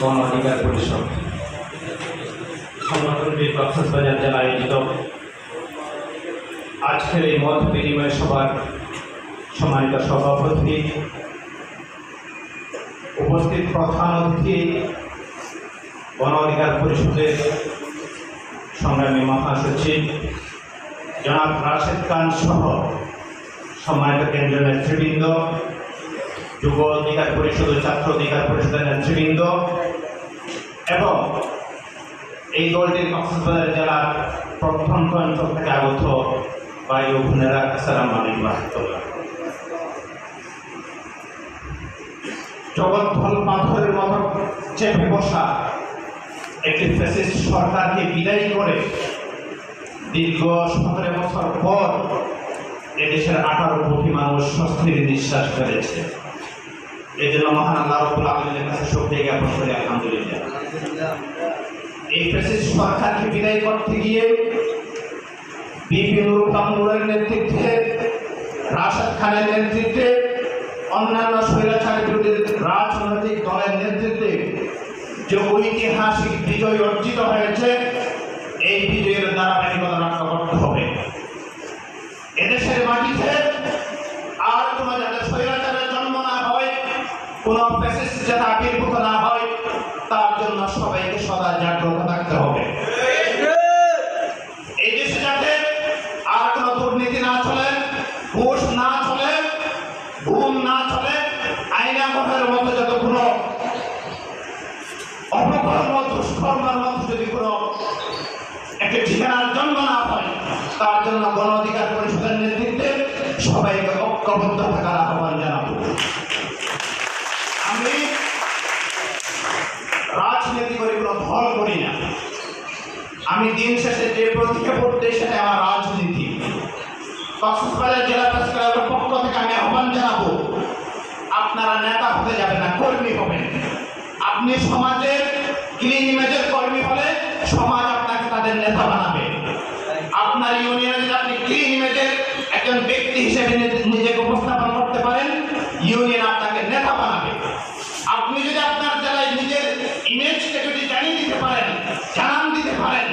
গণ অধিকার পরিষদ। সংগঠনটি কক্সবাজার জেলা আয়োজিত। আজকের এই মত বিনিময় সভার সম্মানিত সভাপতি, উপস্থিত প্রধান অতিথি, গণ অধিকার পরিষদের সংগ্রামী মহাসচিব, জনাব রাশেদ খান সহ সম্মানিত কেন্দ্রীয় নেতৃবৃন্দ যুব অধিকার পরিষদ ছাত্র অধিকার পরিষদের নেতৃবৃন্দ এবং এই দলটির কক্সবাজার জেলার প্রত্যন্ত অঞ্চল থেকে আগত ভাই ও বোনেরা, আসসালাম আলাইকুম জগৎফল পাথরের মতো চেপে বসা একটি ফ্যাসিস্ট সরকারকে বিদায়ী করে দীর্ঘ সতেরো বছর পর এদেশের আঠারো কোটি মানুষ স্বস্তির নিঃশ্বাস ফেলেছে। এই জন্য মহান আল্লাহ আলমীর কাছে শক্তি জ্ঞাপন করে, আলহামদুলিল্লাহ। এই ফ্যাসিস্ট সরকারকে বিদায় করতে গিয়ে বিপি নুরুল কামরুলের নেতৃত্বে, রাশেদ খানের নেতৃত্বে, অন্যান্য স্বৈরাচার রাজনৈতিক দলের নেতৃত্বে যে ঐতিহাসিক বিজয় অর্জিত হয়েছে, এই বিজয়ের ধারাবাহিকতা রক্ষা করতে হবে এদেশের মাটিতে আর কোন যাতে স্বৈরাচারের জন্ম না হয় কোন ফ্যাসিস্ট যাতে আবির্ভূত না হয়, তার জন্য সবাইকে সদা জাগ্রত থাকতে হবে। এই দেশে যাতে আর কোন দুর্নীতি না চলে, ঘুষ না চলে, ঘুম না চলে, আইনা মতের মতো যত কোনো অপকর্ম, দুষ্কর্মের মতো যদি কোনো একটি ঠিকানার জন্ম না হয়, তার জন্য গণ অধিকার পরিষদের নেতৃত্বে সবাইকে ঐক্যবদ্ধ থাকার আহ্বান জানাব আমি রাজনীতি করে কোনো দল করি না আমি দিন শেষে যে প্রতীকে করতে সেটা আমার রাজনীতি। কক্সবাজার জেলা প্রেস পক্ষ থেকে আমি আহ্বান জানাব, আপনারা নেতা হতে যাবেন না, কর্মী হবেন। আপনি সমাজের ক্লিন ইমেজের কর্মী হলে সমাজ আপনাকে তাদের নেতা বানাবে। আপনার ইউনিয়নে আপনি ক্লিন ইমেজের একজন ব্যক্তি হিসেবে নিজে- নিজেকে উপস্থাপন করতে পারেন ইউনিয়ন আপনাকে নেতা বানাবে আপনি যদি আপনার জেলায় নিজের ইমেজকে যদি জানিয়ে দিতে পারেন জানান দিতে পারেন।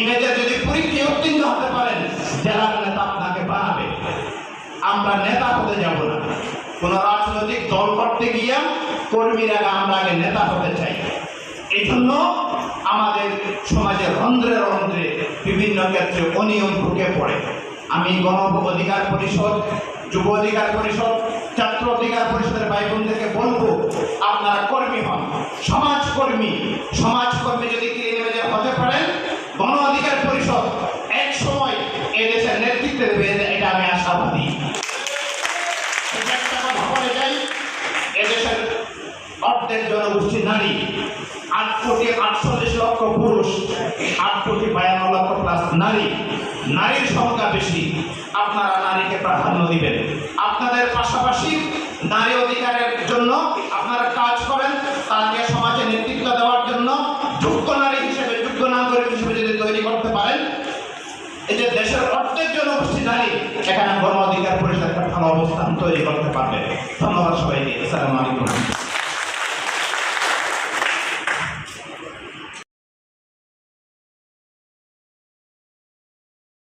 ইমেজের যদি পরীক্ষায় উত্তীর্ণ হতে পারেন, জেলার নেতা আপনাকে বানাবে। আমরা নেতা হতে যাব না। কোন রাজনৈতিক দল করতে গিয়ে কর্মীরা আমরা আগে নেতা হতে চাই। এই জন্য আমাদের সমাজে রন্ধ্রে রন্ধ্রে বিভিন্ন ক্ষেত্রে অনিয়ম ঢুকে পড়ে। আমি গণ অধিকার পরিষদ, যুব অধিকার পরিষদ, ছাত্র অধিকার পরিষদের ভাই বোনদেরকে বলব, আপনারা কর্মী হন। সমাজকর্মী সমাজকর্মী যদি ক্লিনিমেজে হতে পারেন গণ অধিকার পরিষদ এক সময় এদেশের নেতৃত্বে দেবে এদেশের অর্ধেক জনগোষ্ঠী নারী, আট কোটি আটচল্লিশ লক্ষ পুরুষ, আট কোটি বায়ান্ন লক্ষ প্লাস নারী। নারীর সংখ্যা বেশি, আপনারা নারীকে প্রাধান্য দিবেন। আপনাদের পাশাপাশি নারী অধিকারের তৈরি করতে পারবে। ধন্যবাদ সবাইকে। আসসালামু আলাইকুম।